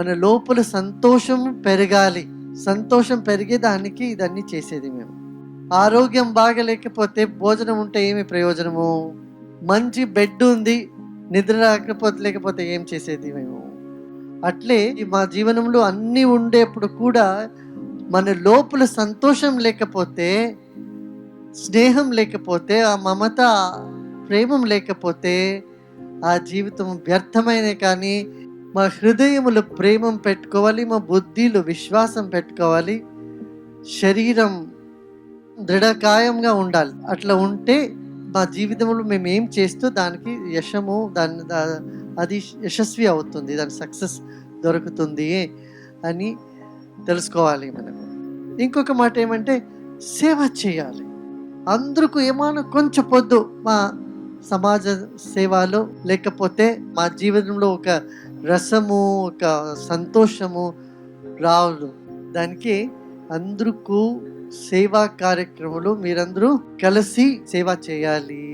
మన లోపల సంతోషం పెరగాలి. సంతోషం పెరిగేదానికి ఇదన్నీ చేసేది మేము. ఆరోగ్యం బాగలేకపోతే భోజనం ఉంటే ఏమి ప్రయోజనము? మంచి బెడ్ ఉంది నిద్ర రాకపోతే లేకపోతే ఏం చేసేది మేము? అట్లే మా జీవనంలో అన్నీ ఉండేప్పుడు కూడా మన లోపల సంతోషం లేకపోతే స్నేహం లేకపోతే ఆ మమత ప్రేమం లేకపోతే ఆ జీవితం వ్యర్థమైన కానీ మా హృదయములు ప్రేమం పెట్టుకోవాలి మా బుద్ధిలో విశ్వాసం పెట్టుకోవాలి. శరీరం దృఢకాయంగా ఉండాలి. అట్లా ఉంటే మా జీవితంలో మేము ఏం చేస్తూ దానికి యశము దాని అది యశస్వి అవుతుంది దాని సక్సెస్ దొరుకుతుంది అని తెలుసుకోవాలి మనం ఇంకొక మాట ఏమంటే సేవ చేయాలి. అందరికీ ఏమైనా కొంచెం పొద్దు మా సమాజ సేవలో లేకపోతే మా జీవితంలో ఒక రసము ఒక సంతోషము రావడం దానికి అందరికీ సేవా కార్యక్రమంలో మీరందరూ కలిసి సేవ చేయాలి.